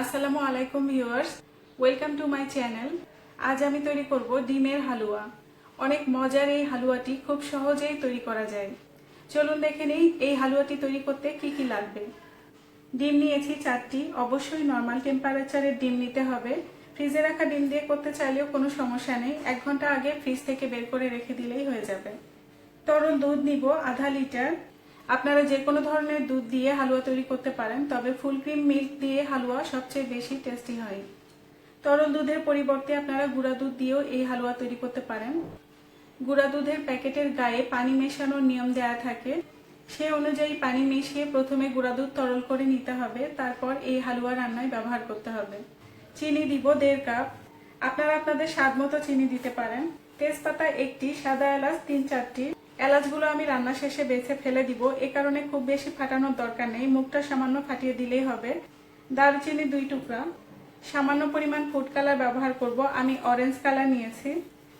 আসসালামু আলাইকুম viewers, welcome to my channel. আজ আমি তৈরি করব ডিমের হালুয়া। অনেক মজার এই হালুয়াটি খুব সহজেই তৈরি করা যায়। চলুন দেখে নেই এই হালুয়াটি তৈরি করতে কি কি লাগবে। ডিম নিয়েছি চারটি, অবশ্যই নর্মাল টেম্পারেচারের ডিম নিতে হবে। ফ্রিজে রাখা ডিম দিয়ে করতে চাইলেও কোনো সমস্যা নেই, এক ঘণ্টা আগে ফ্রিজ থেকে বের করে রেখে দিলেই হয়ে যাবে। তরল দুধ নিব আধা লিটার। আপনারা যে কোনো ধরনের দুধ দিয়ে হালুয়া তৈরি করতে পারেন, তবে ফুল ক্রিম মিল্ক দিয়ে হালুয়া সবচেয়ে বেশি টেস্টি হয়। তরল দুধের পরিবর্তে আপনারা গুঁড়া দুধ দিয়েও এই হালুয়া তৈরি করতে পারেন। গুঁড়া দুধের প্যাকেটের গায়ে পানি মেশানোর নিয়ম দেয়া থাকে। সে অনুযায়ী পানি মিশিয়ে প্রথমে গুঁড়া দুধ তরল করে নিতে হবে, তারপর এই হালুয়া রান্নায় ব্যবহার করতে হবে। চিনি দিব দেড় কাপ। আপনারা আপনাদের স্বাদ মতো চিনি দিতে পারেন। তেজপাতা একটি, সাদা এলাচ তিন চারটি। এলাচগুলো আমি রান্না শেষে বেছে ফেলে দিব। এ কারণে খুব বেশি ফাটানোর দরকার নেই। মুখটা সামান্য ফাটিয়ে দিলেই হবে। দারচিনি দুই টুকরা। সামান্য পরিমাণ ফুড কালার ব্যবহার করব। আমি অরেঞ্জ কালার নিয়েছি।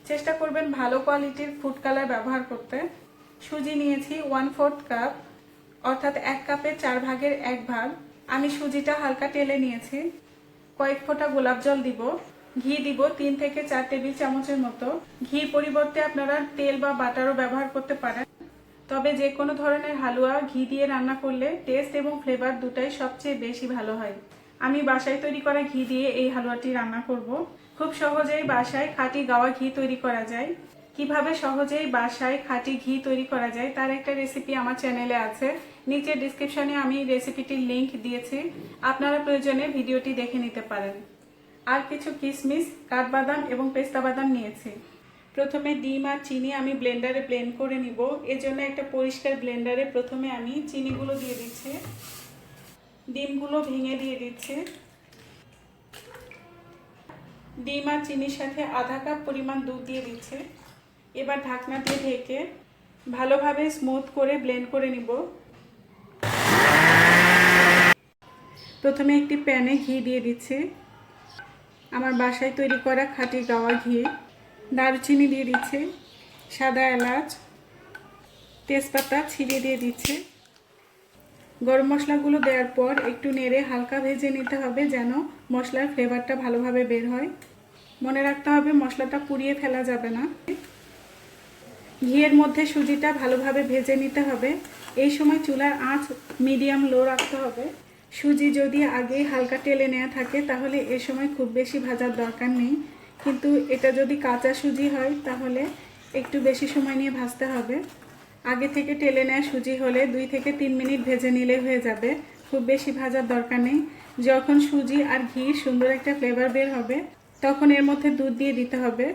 চেষ্টা করবেন ভালো কোয়ালিটির ফুড কালার ব্যবহার করতে। সুজি নিয়েছি ওয়ান ফোর্থ কাপ অর্থাৎ এক কাপের চার ভাগের এক ভাগ। আমি সুজিটা হালকা টেলে নিয়েছি। কয়েক ফোঁটা গোলাপ জল দিব। ঘি দিব তিন থেকে চার টেবিল চামচের মতো। ঘি পরিবর্তে আপনারা তেল বা বাটারও ব্যবহার করতে পারেন। তবে যে কোনো ধরনের হালুয়া, ঘি দিয়ে রান্না করলে টেস্ট এবং ফ্লেভার দুটাই সবচেয়ে বেশি ভালো হয়। আমি বাসায় তৈরি করা ঘি দিয়ে এই হালুয়াটি রান্না করব। খুব সহজেই বাসায় খাঁটি গাওয়া ঘি তৈরি করা যায়। কীভাবে সহজেই বাসায় খাঁটি ঘি তৈরি করা যায় তার একটা রেসিপি আমার চ্যানেলে আছে। নিচে ডিসক্রিপশনে আমি রেসিপিটির লিংক দিয়েছি। আপনারা প্রয়োজনে ভিডিওটি দেখে নিতে পারেন। আর কিছু কিশমিশ কাঠবাদাম এবং পেস্তা বাদাম নিয়েছি। প্রথমে ডিম আর চিনি আমি ব্লেন্ডারে ব্লেন্ড করে নিব। এজন্য একটা পরিষ্কার ব্লেন্ডারে প্রথমে আমি চিনিগুলো দিয়ে দিচ্ছি। ডিমগুলো ভেঙে দিয়ে দিচ্ছি। ডিম আর চিনির সাথে আধা কাপ পরিমাণ দুধ দিয়ে দিচ্ছে। এবার ঢাকনা দিয়ে ঢেকে ভালোভাবে স্মুথ করে ব্লেন্ড করে নিব। প্রথমে একটি প্যানে ঘি দিয়ে দিচ্ছি। আমার বাসায় তৈরি করা খাঁটি গাওয়া ঘি, দারুচিনি দিয়ে দিচ্ছে, সাদা এলাচ, তেজপাতা ছিঁড়ে দিয়ে দিচ্ছে। গরম মশলাগুলো দেওয়ার পর একটু নেড়ে হালকা ভেজে নিতে হবে যেন মশলার ফ্লেভারটা ভালোভাবে বের হয়। মনে রাখতে হবে মশলাটা পুড়িয়ে ফেলা যাবে না। ঘিয়ের মধ্যে সুজিটা ভালোভাবে ভেজে নিতে হবে। এই সময় চুলার আঁচ মিডিয়াম লো রাখতে হবে। সুজি যদি আগেই হালকা টেলে নেওয়া থাকে, তাহলে এ সময় খুব বেশি ভাজার দরকার নেই। কিন্তু এটা যদি কাঁচা সুজি হয়, তাহলে একটু বেশি সময় নিয়ে ভাজতে হবে। আগে থেকে টেলে নেওয়া সুজি হলে দুই থেকে তিন মিনিট ভেজে নিলে হয়ে যাবে। খুব বেশি ভাজার দরকার নেই। যখন সুজি আর ঘি সুন্দর একটা ফ্লেভার বের হবে, তখন এর মধ্যে দুধ দিয়ে দিতে হবে।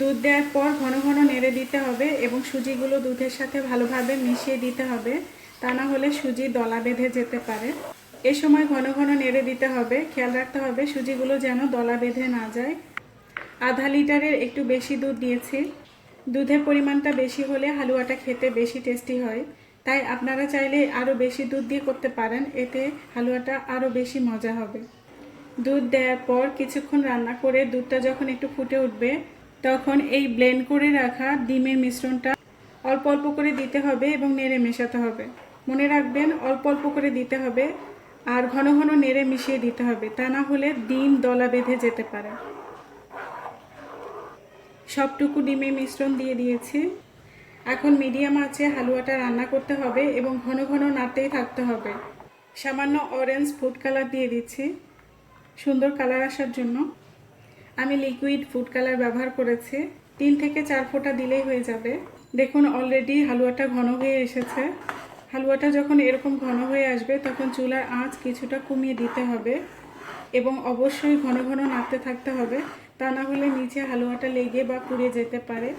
দুধ দেওয়ার পর ঘন ঘন নেড়ে দিতে হবে এবং সুজিগুলো দুধের সাথে ভালোভাবে মিশিয়ে দিতে হবে। তা না হলে সুজি দলা বেঁধে যেতে পারে। এ সময় ঘন ঘন নেড়ে দিতে হবে, খেয়াল রাখতে হবে সুজিগুলো যেন দলা বেঁধে না যায়। আধা লিটারের একটু বেশি দুধ দিয়েছি দুধের পরিমাণটা বেশি হলে হালুয়াটা খেতে বেশি টেস্টি হয়। তাই আপনারা চাইলে আরও বেশি দুধ দিয়ে করতে পারেন, এতে হালুয়াটা আরও বেশি মজা হবে। দুধ দেওয়ার পর কিছুক্ষণ রান্না করে দুধটা যখন একটু ফুটে উঠবে, তখন এই ব্লেন্ড করে রাখা ডিমের মিশ্রণটা অল্প অল্প করে দিতে হবে এবং নেড়ে মেশাতে হবে। মনে রাখবেন, অল্প অল্প করে দিতে হবে। আর ঘন ঘন নেড়ে মিশিয়ে দিতে হবে, তা না হলে ডিম দলা বেঁধে যেতে পারে। সবটুকু ডিমে মিশ্রণ দিয়ে দিয়েছি। এখন মিডিয়াম আছে হালুয়াটা রান্না করতে হবে এবং ঘন ঘন নাড়তেই থাকতে হবে। সামান্য অরেঞ্জ ফুড কালার দিয়ে দিচ্ছি, সুন্দর কালার আসার জন্য। আমি লিকুইড ফুড কালার ব্যবহার করেছি, তিন থেকে চার ফোঁটা দিলেই হয়ে যাবে। দেখুন অলরেডি হালুয়াটা ঘন হয়ে এসেছে। হালুয়াটা যখন এরকম ঘন হয়ে আসবে, তখন চুলার আঁচ কিছুটা কমিয়ে দিতে হবে এবং অবশ্যই ঘন ঘন নাড়তে থাকতে হবে। তা না হলে নিচে হালুয়াটা লেগে বা পুড়ে যেতে পারে।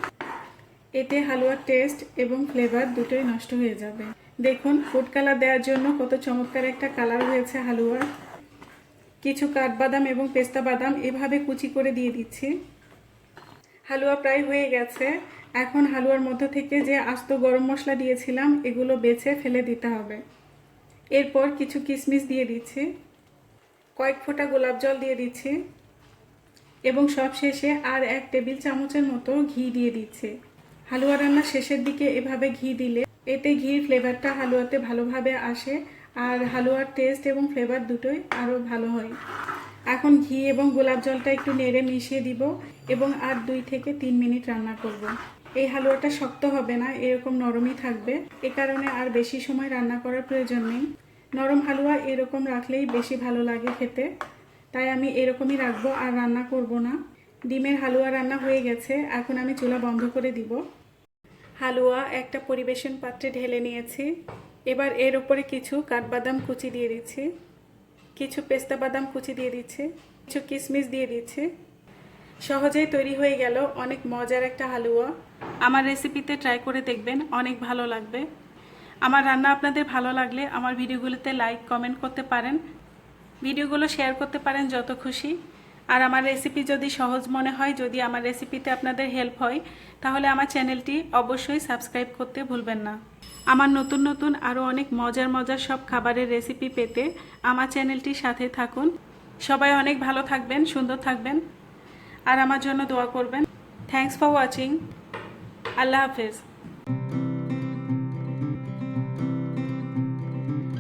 এতে হালুয়ার টেস্ট এবং ফ্লেভার দুটোই নষ্ট হয়ে যাবে। দেখুন, ফুড কালার দেওয়ার জন্য কত চমৎকার একটা কালার হয়েছে হালুয়ার। কিছু কাঠবাদাম এবং পেস্তা বাদাম এভাবে কুচি করে দিয়ে দিচ্ছি। হালুয়া প্রায় হয়ে গেছে। এখন হালুয়ার মধ্যে থেকে যে আস্ত গরম মশলা দিয়েছিলাম, এগুলো বেছে ফেলে দিতে হবে। এরপর কিছু কিশমিশ দিয়ে দিচ্ছি, কয়েক ফোঁটা গোলাপ জল দিয়ে দিচ্ছি, এবং সব শেষে আর এক টেবিল চামচের মতো ঘি দিয়ে দিচ্ছি। হালুয়া রান্নার শেষের দিকে এভাবে ঘি দিলে এতে ঘির ফ্লেভারটা হালুয়াতে ভালোভাবে আসে, আর হালুয়ার টেস্ট এবং ফ্লেভার দুটোই আরও ভালো হয়। এখন ঘি এবং গোলাপ জলটা একটু নেড়ে মিশিয়ে দিব, এবং আর দুই থেকে তিন মিনিট রান্না করব। এই হালুয়াটা শক্ত হবে না, এরকম নরমই থাকবে। এ কারণে আর বেশি সময় রান্না করার প্রয়োজন নেই। নরম হালুয়া এরকম রাখলেই বেশি ভালো লাগে খেতে। তাই আমি এরকমই রাখব আর রান্না করব না। ডিমের হালুয়া রান্না হয়ে গেছে, এখন আমি চুলা বন্ধ করে দিব। হালুয়া একটা পরিবেশন পাত্রে ঢেলে নিয়েছি। এবার এর ওপরে কিছু কাঠবাদাম কুচি দিয়ে দিচ্ছি। কিছু পেস্তা বাদাম কুচি দিয়ে দিচ্ছি। কিছু কিশমিশ দিয়ে দিচ্ছি। সহজেই তৈরি হয়ে গেল অনেক মজার একটা হালুয়া। আমার রেসিপিতে ট্রাই করে দেখবেন, অনেক ভালো লাগবে। আমার রান্না আপনাদের ভালো লাগলে আমার ভিডিওগুলোতে লাইক কমেন্ট করতে পারেন। ভিডিওগুলো শেয়ার করতে পারেন যত খুশি। আর আমার রেসিপি যদি সহজ মনে হয়, যদি আমার রেসিপিতে আপনাদের হেল্প হয়, তাহলে আমার চ্যানেলটি অবশ্যই সাবস্ক্রাইব করতে ভুলবেন না। আমার নতুন নতুন আরও অনেক মজার মজার সব খাবারের রেসিপি পেতে আমার চ্যানেলটির সাথে থাকুন। সবাই অনেক ভালো থাকবেন, সুন্দর থাকবেন। আর আমার জন্য দোয়া করবেন। থ্যাংকস ফর ওয়াচিং আল্লাহ হাফেজ।